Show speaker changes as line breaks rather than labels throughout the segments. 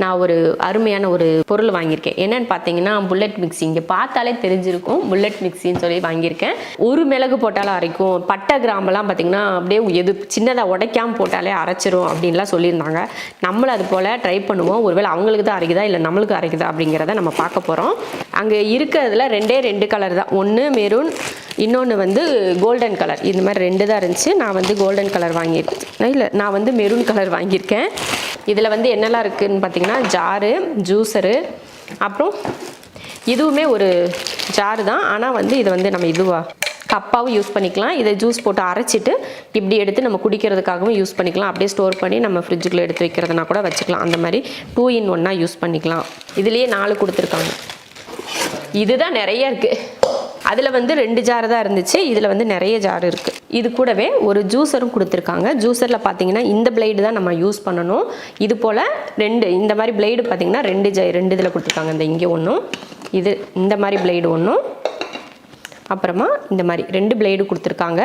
நான் ஒரு அருமையான ஒரு பொருள் வாங்கியிருக்கேன். என்னன்னு பார்த்தீங்கன்னா புல்லட் மிக்ஸி இங்கே பார்த்தாலே தெரிஞ்சிருக்கும். புல்லட் மிக்ஸின்னு சொல்லி வாங்கியிருக்கேன். ஒரு மிளகு போட்டாலும் அரைக்கும். பட்டை கிராம்பெல்லாம் பார்த்தீங்கன்னா அப்படியே எது சின்னதாக உடைக்காமல் போட்டாலே அரைச்சிரும் அப்படின்லாம் சொல்லியிருந்தாங்க. நம்மளும் அது போல் ட்ரை பண்ணுவோம். ஒருவேளை அவங்களுக்கு தான் அரைக்குதா இல்லை நம்மளுக்கு அரைக்குதா அப்படிங்கிறத நம்ம பார்க்க போகிறோம் அங்கே இருக்கிறதுல ரெண்டே ரெண்டு கலர் தான். ஒன்று மெரூன் இன்னொன்று வந்து கோல்டன் கலர் இந்த மாதிரி ரெண்டு தான் இருந்துச்சு. நான் வந்து கோல்டன் கலர் வாங்கியிருக்கேன். இல்லை நான் வந்து மெரூன் கலர் வாங்கியிருக்கேன். இதில் வந்து என்னெல்லாம் இருக்குதுன்னு பார்த்தீங்கன்னா ஜாரு ஜூஸரு அப்புறம் இதுவுமே ஒரு ஜாரு தான். ஆனால் வந்து இதை வந்து நம்ம இதுவாக கப்பாவும் யூஸ் பண்ணிக்கலாம். இதை ஜூஸ் போட்டு அரைச்சிட்டு இப்படி எடுத்து நம்ம குடிக்கிறதுக்காகவும் யூஸ் பண்ணிக்கலாம். அப்படியே ஸ்டோர் பண்ணி நம்ம ஃப்ரிட்ஜுக்குள்ளே எடுத்து வைக்கிறதுனா கூட வச்சுக்கலாம். அந்த மாதிரி டூ இன் ஒன்னாக யூஸ் பண்ணிக்கலாம். இதுலேயே நாலு கொடுத்துருக்காங்க. இதுதான் நிறைய இருக்குது அதில் வந்து ரெண்டு ஜார் தான் இருந்துச்சு. இதில் வந்து நிறைய ஜார் இருக்குது இது கூடவே ஒரு ஜூஸரும் கொடுத்துருக்காங்க. ஜூஸரில் பார்த்தீங்கன்னா இந்த பிளேடு தான் நம்ம யூஸ் பண்ணணும். இது போல் ரெண்டு இந்த மாதிரி பிளேடு பார்த்தீங்கன்னா ரெண்டு ஜ ரெண்டு இதில் கொடுத்துருக்காங்க. இந்த இங்கே ஒன்றும் இது இந்த மாதிரி பிளேடு ஒன்றும் அப்புறமா இந்த மாதிரி ரெண்டு பிளேடு கொடுத்துருக்காங்க.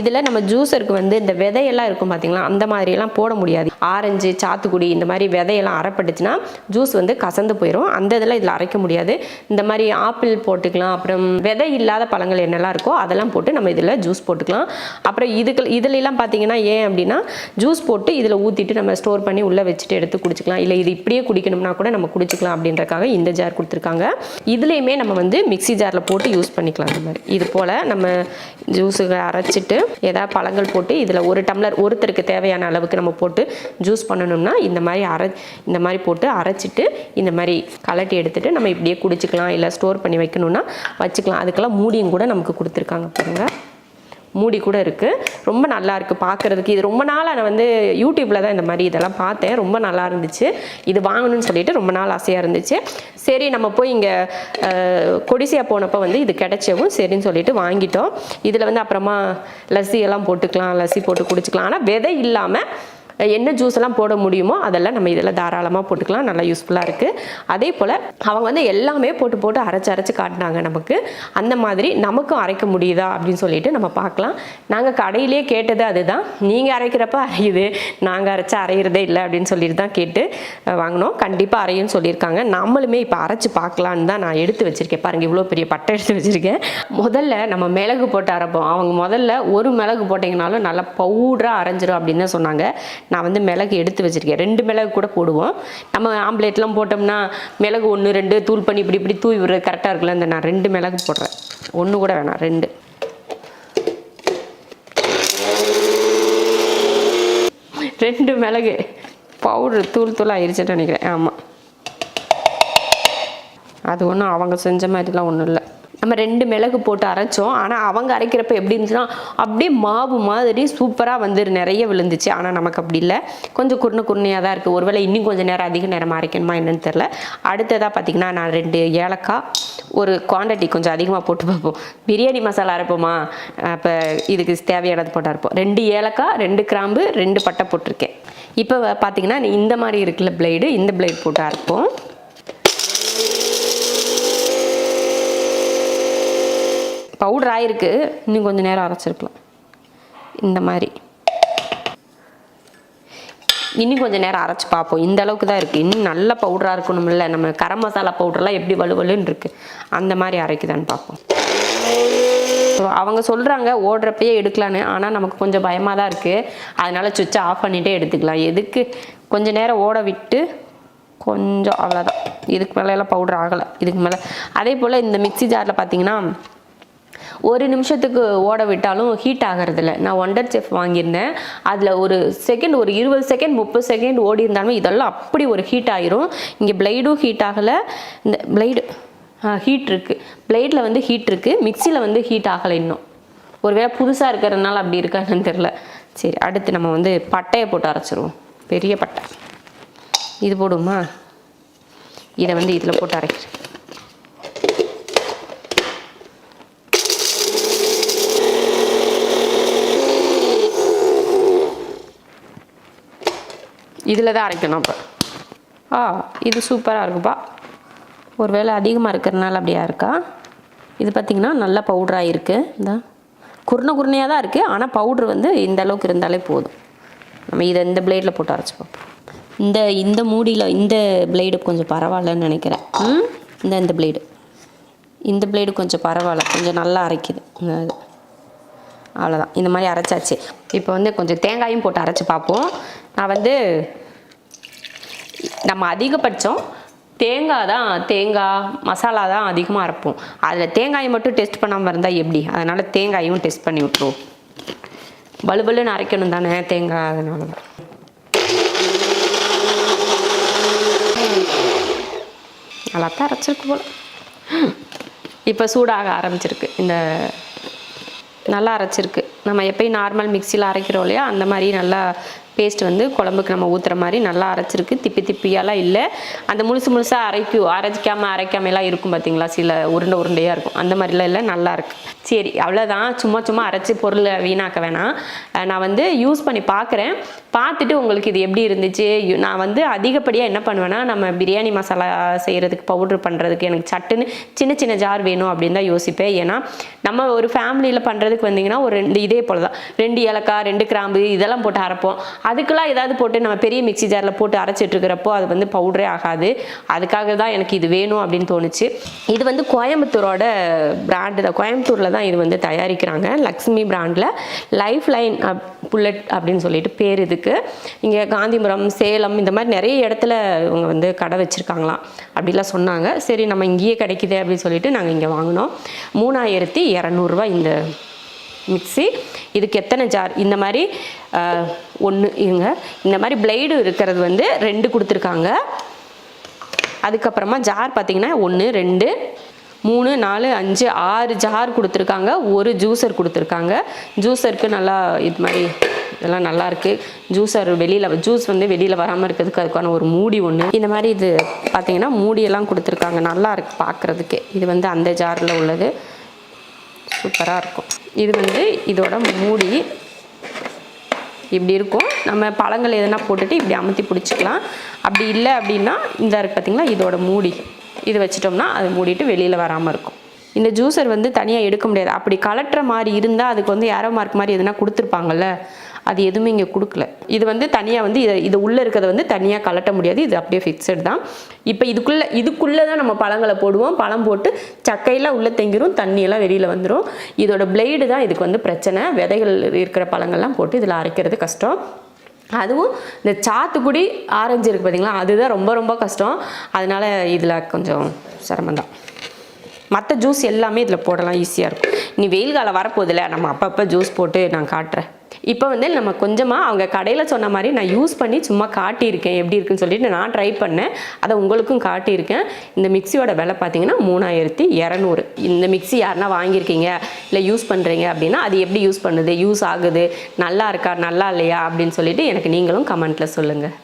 இதில் நம்ம ஜூஸருக்கு வந்து இந்த விதையெல்லாம் இருக்கும் பார்த்தீங்களா அந்த மாதிரியெல்லாம் போட முடியாது. ஆரஞ்சு சாத்துக்குடி இந்த மாதிரி விதையெல்லாம் அரைப்பட்டுச்சுன்னா ஜூஸ் வந்து கசந்து போயிடும் அந்த இதெல்லாம் இதில் அரைக்க முடியாது. இந்த மாதிரி ஆப்பிள் போட்டுக்கலாம். அப்புறம் விதை இல்லாத பழங்கள் என்னெல்லாம் இருக்கோ அதெல்லாம் போட்டு நம்ம இதில் ஜூஸ் போட்டுக்கலாம். அப்புறம் இதுக்கு இதுலலாம் பார்த்தீங்கன்னா ஏன் அப்படின்னா ஜூஸ் போட்டு இதில் ஊற்றிட்டு நம்ம ஸ்டோர் பண்ணி உள்ளே வச்சுட்டு எடுத்து குடிச்சிக்கலாம். இல்லை இது இப்படியே குடிக்கணும்னா கூட நம்ம குடிச்சிக்கலாம் அப்படின்றக்காக இந்த ஜார் கொடுத்துருக்காங்க. இதுலேயுமே நம்ம வந்து மிக்ஸி ஜாரில் போட்டு யூஸ் பண்ணிக்கலாம் இந்த மாதிரி. இது போல் நம்ம ஜூஸுக்கு அரைச்சிட்டு ஏதாவது பழங்கள் போட்டு இதில் ஒரு டம்ளர் ஒருத்தருக்கு தேவையான அளவுக்கு நம்ம போட்டு ஜூஸ் பண்ணணும்னா இந்த மாதிரி அரை இந்த மாதிரி போட்டு அரைச்சிட்டு இந்த மாதிரி கலட்டி எடுத்துகிட்டு நம்ம இப்படியே குடிச்சிக்கலாம் இல்லை ஸ்டோர் பண்ணி வைக்கணும்னா வச்சுக்கலாம். அதுக்கெல்லாம் மூடியும் கூட நமக்கு கொடுத்துருக்காங்க பாருங்கள் மூடி கூட இருக்குது ரொம்ப நல்லா இருக்குது பார்க்குறதுக்கு இது ரொம்ப நாளாக நான் வந்து யூடியூப்பில் தான் இந்த மாதிரி இதெல்லாம் பார்த்தேன். ரொம்ப நல்லா இருந்துச்சு. இது வாங்கணும்னு சொல்லிட்டு ரொம்ப நாள் ஆசையாக இருந்துச்சு. சரி நம்ம போய் இங்கே கொடிசியா போனப்போ வந்து இது கிடைச்சவும் சரின்னு சொல்லிட்டு வாங்கிட்டோம். இதில் வந்து அப்புறமா லஸ்ஸி எல்லாம் போட்டுக்கலாம். லஸ்ஸி போட்டு குடிச்சிக்கலாம். ஆனால் விதை இல்லாமல் என்ன ஜூஸ் எல்லாம் போட முடியுமோ அதெல்லாம் நம்ம இதில் தாராளமாக போட்டுக்கலாம். நல்லா யூஸ்ஃபுல்லாக இருக்குது அதே போல் அவங்க வந்து எல்லாமே போட்டு போட்டு அரைச்சி அரைச்சி காட்டினாங்க நமக்கு. அந்த மாதிரி நமக்கும் அரைக்க முடியுதா அப்படின்னு சொல்லிட்டு நம்ம பார்க்கலாம். நாங்கள் கடையிலே கேட்டது அதுதான். நீங்கள் அரைக்கிறப்ப அரையுது நாங்கள் அரைச்சி அரைகிறதே இல்லை அப்படின்னு சொல்லிட்டு தான் கேட்டு வாங்கினோம். கண்டிப்பாக அரையும்னு சொல்லியிருக்காங்க. நம்மளுமே இப்போ அரைச்சி பார்க்கலான்னு தான் நான் எடுத்து வச்சுருக்கேன். பாருங்கள் இவ்வளோ பெரிய பட்டை எடுத்து வச்சுருக்கேன். முதல்ல நம்ம மிளகு போட்டு அரைப்போம். அவங்க முதல்ல ஒரு மிளகு போட்டிங்கனாலும் நல்லா பவுடராக அரைஞ்சிரும் அப்படின்னு தான் சொன்னாங்க. நான் வந்து மிளகு எடுத்து வச்சுருக்கேன். ரெண்டு மிளகு கூட போடுவோம். நம்ம ஆம்லேட்லாம் போட்டோம்னா மிளகு ஒன்று ரெண்டு தூள் பண்ணி இப்படி இப்படி தூவி விடுறது கரெக்டாக இருக்குல்ல இந்த நான் ரெண்டு மிளகு போடுறேன். ஒன்று கூட வேணாம் ரெண்டு. ரெண்டு மிளகு. பவுடர் தூள் தூள் ஆயிடுச்சுன்னு நினைக்கிறேன். ஆமாம் அது ஒன்றும் அவங்க செஞ்ச மாதிரிலாம் ஒன்றும் இல்லை. நம்ம ரெண்டு மிளகு போட்டு அரைச்சோம். ஆனால் அவங்க அரைக்கிறப்ப எப்படி இருந்துச்சுன்னா அப்படியே மாவு மாதிரி சூப்பராக வந்து நிறைய விழுந்துச்சு. ஆனால் நமக்கு அப்படி இல்லை. கொஞ்சம் குருணை குருணையாக தான் இருக்குது ஒருவேளை இன்னும் கொஞ்சம் நேரம் அதிக நேரம் அரைக்கணுமா என்னன்னு தெரில அடுத்ததாக பார்த்தீங்கன்னா நான் ரெண்டு ஏலக்காய் ஒரு குவாண்டிட்டி கொஞ்சம் அதிகமாக போட்டு பார்ப்போம். பிரியாணி மசாலா அரைப்போமா? அப்போ இதுக்கு தேவையானது போட்டு அரைப்போம். ரெண்டு ஏலக்காய் ரெண்டு கிராம்பு ரெண்டு பட்டை போட்டிருக்கேன். இப்போ பார்த்தீங்கன்னா இந்த மாதிரி இருக்குல்ல பிளேடு இந்த பிளேடு போட்டு அரைப்போம். பவுடர் ஆயிருக்கு. இன்னும் கொஞ்சம் நேரம் அரைச்சிருக்கலாம். இந்த மாதிரி. இன்னும் கொஞ்சம் நேரம் அரைச்சி பார்ப்போம். இந்த அளவுக்கு தான் இருக்குது இன்னும் நல்ல பவுடராக இருக்கணும்ல. நம்ம கரம் மசாலா பவுடர்லாம் எப்படி வலுவலுன்னு இருக்குது அந்த மாதிரி அரைக்குதான்னு பார்ப்போம். ஸோ அவங்க சொல்கிறாங்க ஓடுறப்பயே எடுக்கலான்னு. ஆனால் நமக்கு கொஞ்சம் பயமாக தான் இருக்குது அதனால் சுவிட்சை ஆஃப் பண்ணிகிட்டே எடுத்துக்கலாம். எதுக்கு? கொஞ்சம் நேரம் ஓட விட்டு கொஞ்சம் அவ்வளோதான் இதுக்கு மேலெல்லாம் பவுடர் ஆகலை. இதுக்கு மேலே. அதே போல் இந்த மிக்ஸி ஜாரில் பார்த்தீங்கன்னா ஒரு நிமிஷத்துக்கு ஓட விட்டாலும் ஹீட் ஆகிறதில்ல. நான் ஒண்டர் செஃப் வாங்கியிருந்தேன். அதில் ஒரு செகண்ட் ஒரு இருபது செகண்ட் முப்பது செகண்ட் ஓடி இருந்தாலும் இதெல்லாம் அப்படி ஒரு ஹீட் ஆயிரும். இங்கே பிளைடும் ஹீட் ஆகலை. இந்த பிளைடு ஹீட் இருக்குது பிளேடில் வந்து ஹீட் இருக்குது மிக்சியில் வந்து ஹீட் ஆகலை இன்னும். ஒருவேளை புதுசாக இருக்கிறதுனால அப்படி இருக்காங்கன்னு தெரில சரி அடுத்து நம்ம வந்து பட்டையை போட்டு அரைச்சிருவோம். பெரிய பட்டை. இது போடுமா இதை வந்து இதில் போட்டு அரைக்கிறேன். இதில் தான் அரைக்கணும் அப்போ. ஆ இது சூப்பராக இருக்குப்பா. ஒருவேளை அதிகமாக இருக்கிறனால அப்படியா இருக்கா? இது பார்த்திங்கன்னா நல்ல பவுடராக இருக்குது இந்த. குருணை குருணையாக தான் இருக்குது ஆனால் பவுட்ரு வந்து இந்த அளவுக்கு இருந்தாலே போதும். நம்ம இதை இந்த பிளேடில் போட்டு அரைச்சி பார்ப்போம். இந்த இந்த மூடியில் இந்த பிளேடு கொஞ்சம் பரவாயில்லன்னு நினைக்கிறேன். ம்? இந்த இந்த பிளேடு இந்த பிளேடு கொஞ்சம் பரவாயில்ல. கொஞ்சம் நல்லா அரைக்குது. இந்த இது. அவ்வளோதான் இந்த மாதிரி அரைச்சாச்சு. இப்போ வந்து கொஞ்சம் தேங்காயும் போட்டு அரைச்சி பார்ப்போம். நான் வந்து நம்ம அதிகபட்சம் தேங்காய் தான் தேங்காய் மசாலா தான் அதிகமாக அரைப்போம். அதில் தேங்காயை மட்டும் டெஸ்ட் பண்ணாமல் இருந்தால் எப்படி? அதனால் தேங்காயும் டெஸ்ட் பண்ணி விட்ருவோம் பலுபலுன்னு அரைக்கணும் தானே தேங்காய் அதனால தான் நல்லா தான் அரைச்சிருக்கு போல். இப்போ சூடாக ஆரம்பிச்சிருக்கு. இந்த நல்லா அரைச்சிருக்கு. நம்ம எப்பயும் நார்மல் மிக்சியில் அரைக்கிறோம் இல்லையா? அந்த மாதிரி நல்லா பேஸ்ட் வந்து குழம்புக்கு நம்ம ஊற்றுற மாதிரி நல்லா அரைச்சிருக்கு. திப்பி திப்பியாலாம் இல்லை. அந்த முழுசு முழுசாக அரைக்கும் அரைக்காமல் அரைக்காமலாம் இருக்கும் பார்த்தீங்களா சில உருண்டை உருண்டையாக இருக்கும். அந்த மாதிரிலாம் இல்லை நல்லாயிருக்கு சரி அவ்வளோதான் சும்மா சும்மா அரைச்சி பொருளை வீணாக்க வேணாம். நான் வந்து யூஸ் பண்ணி பார்க்குறேன் பார்த்துட்டு உங்களுக்கு இது எப்படி இருந்துச்சு? யு- நான் வந்து அதிகப்படியாக என்ன பண்ணுவேன்னா நம்ம பிரியாணி மசாலா செய்கிறதுக்கு பவுட்ரு பண்ணுறதுக்கு எனக்கு சட்டுன்னு சின்ன சின்ன ஜார் வேணும் அப்படின்னு தான் யோசிப்பேன். ஏன்னா நம்ம ஒரு ஃபேமிலியில் பண்ணுறதுக்கு வந்தீங்கன்னா ஒரு ரெண்டு இதே போல் தான் ரெண்டு ஏலக்காய் ரெண்டு கிராம்பு இதெல்லாம் போட்டு அரைப்போம். அதுக்கெல்லாம் ஏதாவது போட்டு நம்ம பெரிய மிக்ஸி ஜாரில் போட்டு அரைச்சிட்டு இருக்கிறப்போ அது வந்து பவுடரே ஆகாது. அதுக்காக தான் எனக்கு இது வேணும் அப்படின்னு தோணுச்சு. இது வந்து கோயம்புத்தூரோட பிராண்டு தான். கோயம்புத்தூரில் தான் இது வந்து தயாரிக்கிறாங்க. லக்ஷ்மி பிராண்டில் லைஃப் லைன் புல்லட் அப்படின்னு சொல்லிட்டு பேர் இதுக்கு. இங்கே காந்திபுரம் சேலம் இந்த மாதிரி நிறைய இடத்துல இவங்க வந்து கடை வச்சுருக்காங்களாம். அப்படிலாம் சொன்னாங்க. சரி நம்ம இங்கேயே கிடைக்குது அப்படின்னு சொல்லிட்டு நாங்கள் இங்கே வாங்கினோம். மூணாயிரத்தி இரநூறுவா இந்த மிக்ஸி. இதுக்கு எத்தனை ஜார்? இந்த மாதிரி ஒன்று இருங்க. இந்த மாதிரி பிளேடு இருக்கிறது வந்து ரெண்டு கொடுத்துருக்காங்க. அதுக்கப்புறமா ஜார் பார்த்தீங்கன்னா ஒன்று ரெண்டு மூணு நாலு அஞ்சு ஆறு ஜார் கொடுத்துருக்காங்க. ஒரு ஜூஸர் கொடுத்துருக்காங்க. ஜூஸருக்கு நல்லா இது மாதிரி இதெல்லாம் நல்லாயிருக்கு ஜூஸர் வெளியில் ஜூஸ் வந்து வெளியில் வராமல் இருக்கிறதுக்கு அதுக்கான ஒரு மூடி ஒன்று இந்த மாதிரி இது பார்த்தீங்கன்னா மூடியெல்லாம் கொடுத்துருக்காங்க. நல்லா இருக்கு பார்க்குறதுக்கே. இது வந்து அந்த ஜாரில் உள்ளது. சூப்பராக இருக்கும். இது வந்து இதோட மூடி. இப்படி இருக்கும். நம்ம பழங்கள் எதனா போட்டுட்டு இப்படி அமுத்தி பிடிச்சிக்கலாம். அப்படி இல்லை அப்படின்னா இந்த இருக்கு பார்த்தீங்களா இதோட மூடி. இது வச்சிட்டோம்னா அது மூடிட்டு வெளியில் வராமல் இருக்கும். இந்த ஜூஸர் வந்து தனியாக எடுக்க முடியாது. அப்படி கலட்டுற மாதிரி இருந்தால் அதுக்கு வந்து ஏரோ மார்க் மாதிரி எதுனா கொடுத்துருப்பாங்கல்ல அது எதுவுமே இங்கே கொடுக்கல. இது வந்து தனியாக வந்து இதை இது உள்ளே இருக்கிறத வந்து தனியாக கலட்ட முடியாது. இது அப்படியே ஃபிக்ஸட் தான். இப்போ இதுக்குள்ளே இதுக்குள்ளே தான் நம்ம பழங்களை போடுவோம். பழம் போட்டு சக்கையெல்லாம் உள்ளே தங்கிரும் தண்ணியெல்லாம் வெளியில் வந்துடும் இதோட பிளேடு தான் இதுக்கு வந்து பிரச்சனை. விதைகள் இருக்கிற பழங்கள்லாம் போட்டு இதில் அரைக்கிறது கஷ்டம். அதுவும் இந்த சாத்துக்குடி ஆரஞ்சு இருக்குது பார்த்தீங்களா அதுதான் ரொம்ப ரொம்ப கஷ்டம். அதனால் இதில் கொஞ்சம் சிரமம் தான். மற்ற ஜூஸ் எல்லாமே இதில் போடலாம். ஈஸியாக இருக்கும். இனி வெயில் காலம் வரப்போதில்ல நம்ம அப்பப்போ ஜூஸ் போட்டு நான் காட்டுறேன். இப்போ வந்து நம்ம கொஞ்சமாக அவங்க கடையில் சொன்ன மாதிரி நான் யூஸ் பண்ணி சும்மா காட்டியிருக்கேன். எப்படி இருக்குன்னு சொல்லிட்டு நான் ட்ரை பண்ணேன். அதை உங்களுக்கும் காட்டியிருக்கேன். இந்த மிக்சியோட விலை பார்த்தீங்கன்னா மூணாயிரத்தி இரநூறு. இந்த மிக்ஸி யாருனா வாங்கியிருக்கீங்க? இல்லை யூஸ் பண்ணுறீங்க அப்படின்னா அது எப்படி யூஸ் பண்ணுது? யூஸ் ஆகுது? நல்லா இருக்கா? நல்லா இல்லையா? அப்படின்னு சொல்லிட்டு எனக்கு நீங்களும் கமெண்ட்டில் சொல்லுங்கள்